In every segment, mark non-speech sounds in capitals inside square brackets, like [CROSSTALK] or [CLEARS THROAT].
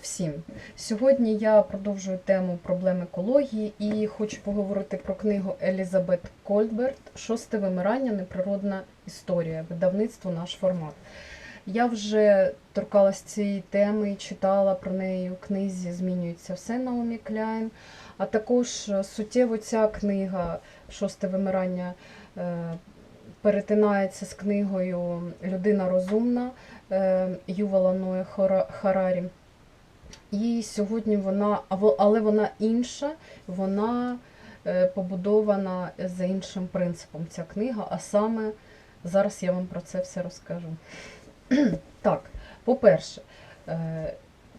всім! Сьогодні я продовжую тему проблем екології і хочу поговорити про книгу Елізабет Кольберт Шосте вимирання. Неприродна історія. Видавництво наш формат. Я вже торкалась цієї теми читала про неї у книзі Змінюється все Наомі Кляйн. А також е, суттєво ця книга Шосте вимирання е, перетинається з книгою Людина розумна е, Ювала Ноя Харарі. І сьогодні вона, але вона інша, вона е, побудована за іншим принципом ця книга, а саме зараз я вам про це все розкажу. [CLEARS THROAT] Так, по-перше, е,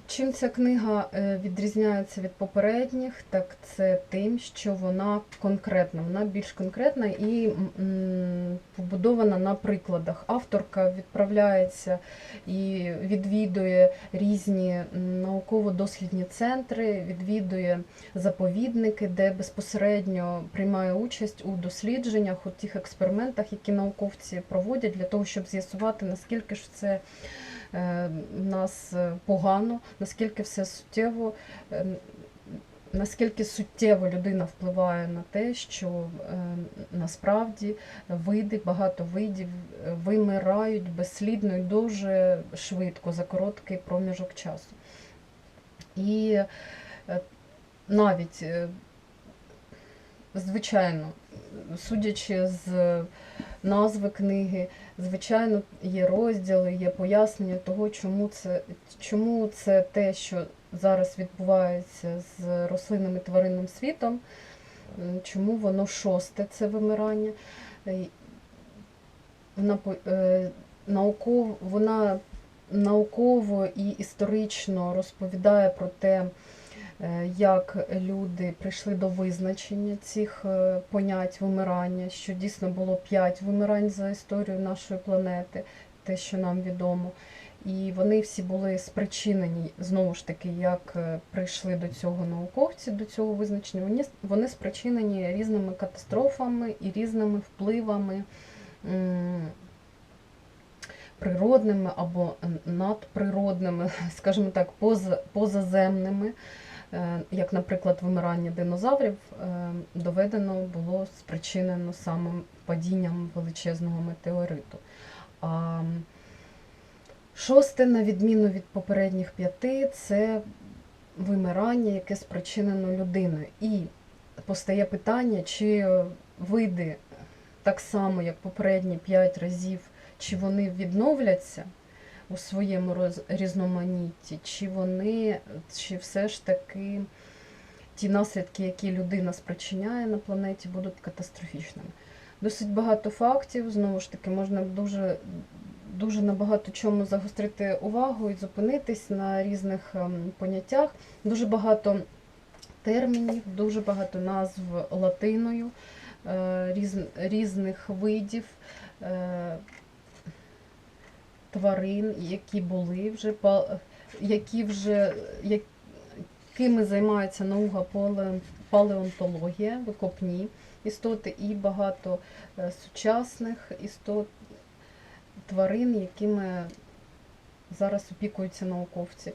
чим ця книга е, відрізняється від попередніх, так це тим, що вона конкретна, вона більш конкретна і побудована на прикладах. Авторка відправляється і відвідує різні науково-дослідні центри, відвідує заповідники, де безпосередньо приймає участь у дослідженнях, у тих експериментах, які науковці проводять для того, щоб з'ясувати, наскільки ж це в нас е, погано, наскільки все суттєво. е, Наскільки суттєво людина впливає на те, що е, насправді види, багато видів е, вимирають безслідно і дуже швидко за короткий проміжок часу. І е, навіть, е, звичайно, судячи з назви книги, звичайно, є розділи, є пояснення того, чому це, чому це те, що зараз відбувається з рослинним і тваринним світом, чому воно шосте це вимирання. Е, Вона, по- е, науков, вона науково і історично розповідає про те, е, як люди прийшли до визначення цих е, понять вимирання, що дійсно було п'ять вимирань за історію нашої планети, те, що нам відомо. І вони всі були спричинені, знову ж таки, як е, прийшли до цього науковці, до цього визначення, вони, вони спричинені різними катастрофами і різними впливами природними або надприродними, [LAUGHS] скажімо так, поза, позаземними, е, як, наприклад, вимирання динозаврів, е, доведено було спричинено самим падінням величезного метеориту. А шосте, на відміну від попередніх п'яти, це вимирання, яке спричинено людиною. І постає питання, чи види так само, як попередні п'ять разів, чи вони відновляться у своєму роз- різноманітті, чи вони, чи все ж таки ті наслідки, які людина спричиняє на планеті, будуть катастрофічними. Досить багато фактів, знову ж таки, можна дуже, дуже на багато чому загострити увагу і зупинитись на різних ем, поняттях. Дуже багато термінів, дуже багато назв латиною, е, різ, різних видів. Е, Тварин, які були вже які вже якими займається наука палеонтологія, викопні істоти, і багато е, сучасних істот, тварин, якими зараз опікуються науковці.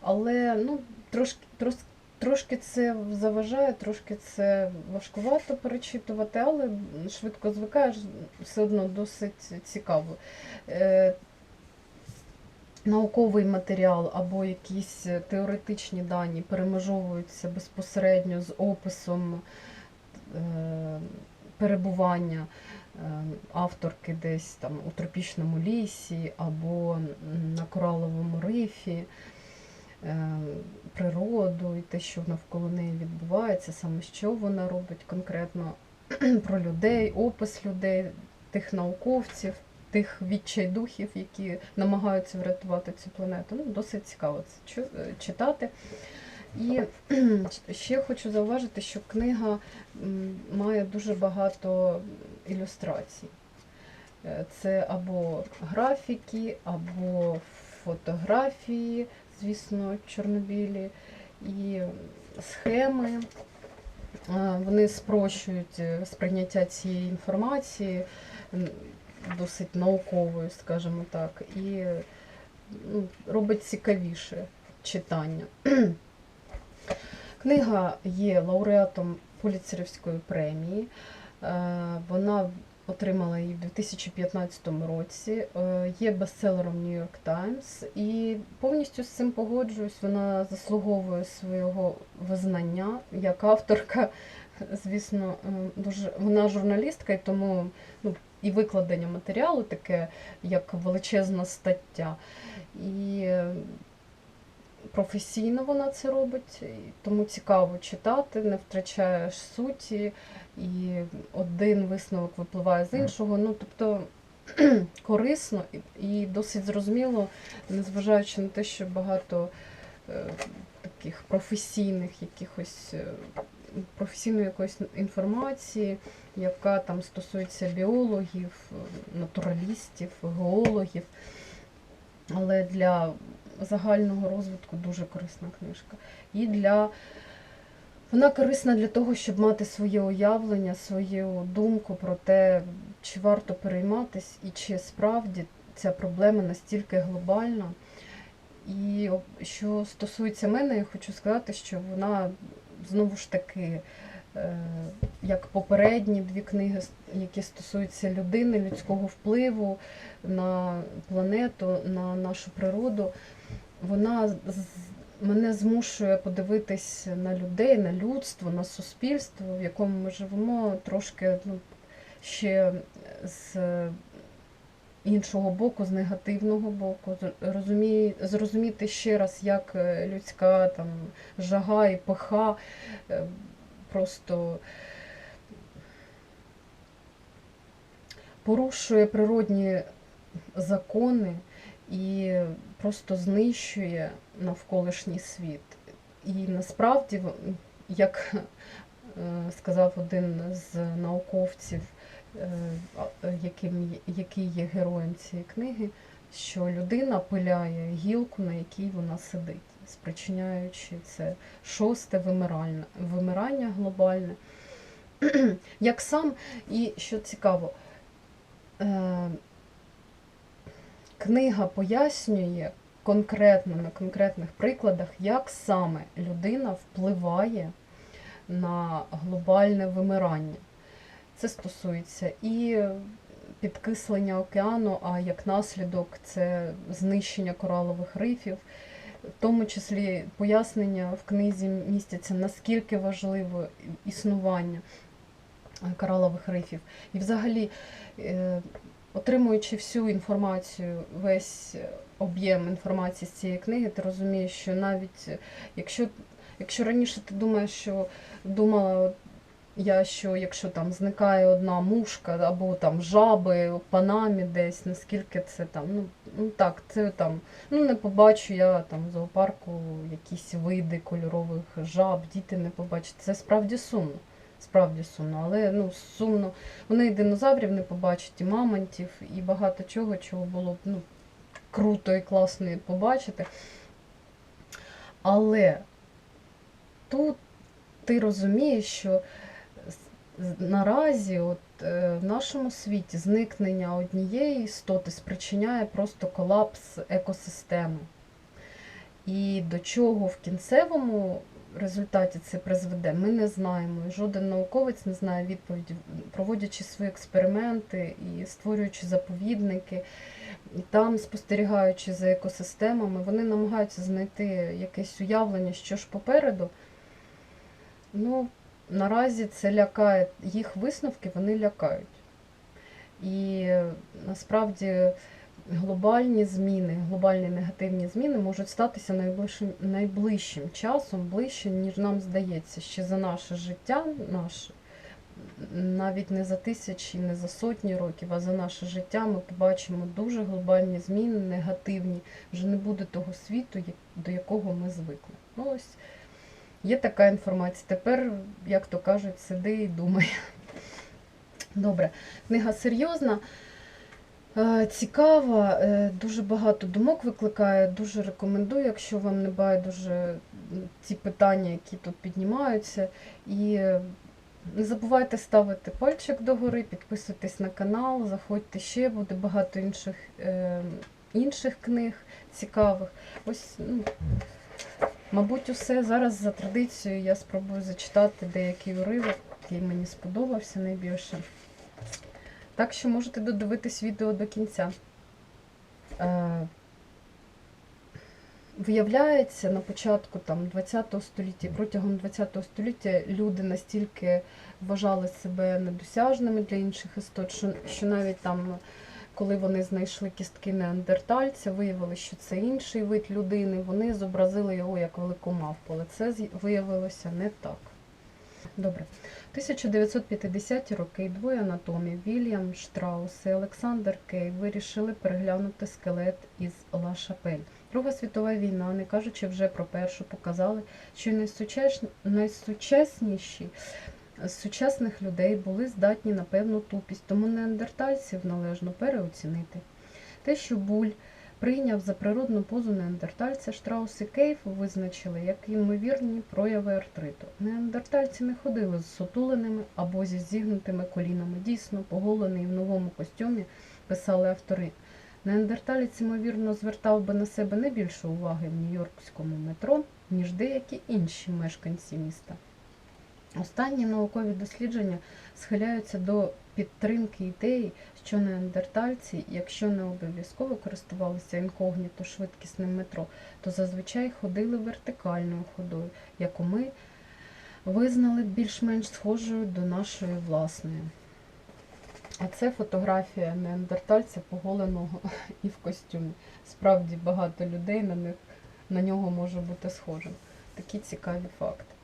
Але ну, трошки, трошки, трошки це заважає, трошки це важкувато перечитувати, але швидко звикаєш, все одно досить цікаво. Е, Науковий матеріал або якісь теоретичні дані перемежовуються безпосередньо з описом е, перебування е, авторки десь там у тропічному лісі або на кораловому рифі, е, природу і те, що навколо неї відбувається, саме що вона робить конкретно [CLEARS THROAT] про людей, опис людей, тих науковців, тих відчайдухів, які намагаються врятувати цю планету. Ну, досить цікаво це е, читати. І ще хочу зауважити, що книга має дуже багато ілюстрацій. Е, Це або графіки, або фотографії, звісно, чорнобілі, і схеми. Е, Вони спрощують сприйняття цієї інформації досить науковою, скажімо так, і ну, робить цікавіше читання. Книга є лауреатом Пуліцерівської премії. Е, Вона отримала її в 2015 році. Е, Є бестселером New York Times. І повністю з цим погоджуюсь. Вона заслуговує свого визнання як авторка. Звісно, е, дуже вона журналістка, і тому ну, і викладення матеріалу таке, як величезна стаття. І е, професійно вона це робить, тому цікаво читати, не втрачаєш суті, і один висновок випливає з іншого. Ну, тобто [CLEARS THROAT] корисно і, досить зрозуміло, незважаючи на те, що багато е, таких професійних якихось. Професійної якоїсь інформації, яка там стосується біологів, натуралістів, геологів. Але для загального розвитку дуже корисна книжка. І для вона корисна для того, щоб мати своє уявлення, свою думку про те, чи варто перейматись і чи справді ця проблема настільки глобальна. І що стосується мене, я хочу сказати, що вона знову ж таки, е, як попередні дві книги, які стосуються людини, людського впливу на планету, на нашу природу, вона мене змушує подивитись на людей, на людство, на суспільство, в якому ми живемо, трошки ну, ще з іншого боку, з негативного боку, розумі- зрозуміти ще раз, як е, людська там жага і пиха е, просто порушує природні закони і просто знищує навколишній світ. І насправді, як сказав один з науковців, е, е, яким, який є героєм цієї книги, що людина пиляє гілку, на якій вона сидить, спричиняючи це шосте вимиральне, вимирання глобальне. [CLEARS THROAT] Як сам, і що цікаво, е, книга пояснює конкретно на конкретних прикладах, як саме людина впливає на глобальне вимирання. Це стосується і підкислення океану, а як наслідок це знищення коралових рифів. В тому числі пояснення в книзі містяться, наскільки важливо існування коралових рифів. І взагалі, е, отримуючи всю інформацію, весь об'єм інформації з цієї книги, ти розумієш, що навіть якщо, якщо раніше ти думаєш, що думала я, що якщо там зникає одна мушка або там жаби в Панамі десь, наскільки це там, ну, ну так, це там, ну не побачу я там в зоопарку якісь види кольорових жаб, діти не побачать. Це справді сумно. Справді сумно, але ну сумно. Вони і динозаврів не побачать, і мамонтів, і багато чого, чого було б ну, круто і класно побачити. Але тут ти розумієш, що наразі от, е, в нашому світі зникнення однієї істоти спричиняє просто колапс екосистеми. І до чого в кінцевому результаті це призведе, ми не знаємо. Жоден науковець не знає відповіді, проводячи свої експерименти і створюючи заповідники, і там, спостерігаючи за екосистемами, вони намагаються знайти якесь уявлення, що ж попереду. Ну, наразі це лякає, їх висновки вони лякають. І насправді глобальні зміни, глобальні негативні зміни можуть статися найближчим, найближчим часом, ближче, ніж нам здається, ще за наше життя, наше, навіть не за тисячі, не за сотні років, а за наше життя ми побачимо дуже глобальні зміни, негативні. Вже не буде того світу, до якого ми звикли. Ну, ось є така інформація. Тепер, як то кажуть, сиди і думай. [LAUGHS] Добре, книга серйозна. Е, Цікава, е, дуже багато думок викликає. Дуже рекомендую, якщо вам не байдуже ті питання, які тут піднімаються. І е, не забувайте ставити пальчик догори, підписуйтесь на канал, заходьте ще, буде багато інших, інших книг цікавих. Ось ну, Мабуть, усе. Зараз за традицією я спробую зачитати деякий уривок, який мені сподобався найбільше. Так що можете додивитись відео до кінця. Е, Виявляється, на початку там, 20 століття, протягом 20 століття люди настільки вважали себе недосяжними для інших істот, що, що навіть там, коли вони знайшли кістки неандертальця, виявилося, що це інший вид людини, вони зобразили його як велику мавпу, але це виявилося не так. Добре. 1950-ті роки двоє анатомів Вільям Штраус і Олександр Кей вирішили переглянути скелет із Ла Шапель. Друга світова війна, не кажучи вже про першу, показали, що найсучасніші з сучасних людей були здатні на певну тупість, тому неандертальців належно переоцінити. Те, що буль прийняв за природну позу неандертальця, Штраус і Кейф визначили як ймовірні прояви артриту. Неандертальці не ходили з сутуленими або зі зігнутими колінами. Дійсно, поголений в новому костюмі, писали автори. Неандерталець, ймовірно, звертав би на себе не більше уваги в Нью-Йоркському метро, ніж деякі інші мешканці міста. Останні наукові дослідження схиляються до підтримки ідеї, що неандертальці, якщо не обов'язково користувалися інкогніто швидкісним метро, то зазвичай ходили вертикальною ходою, яку ми визнали більш-менш схожою до нашої власної. А це фотографія неандертальця поголеного і в костюмі. Справді багато людей на них на нього може бути схожим. Такі цікаві факти.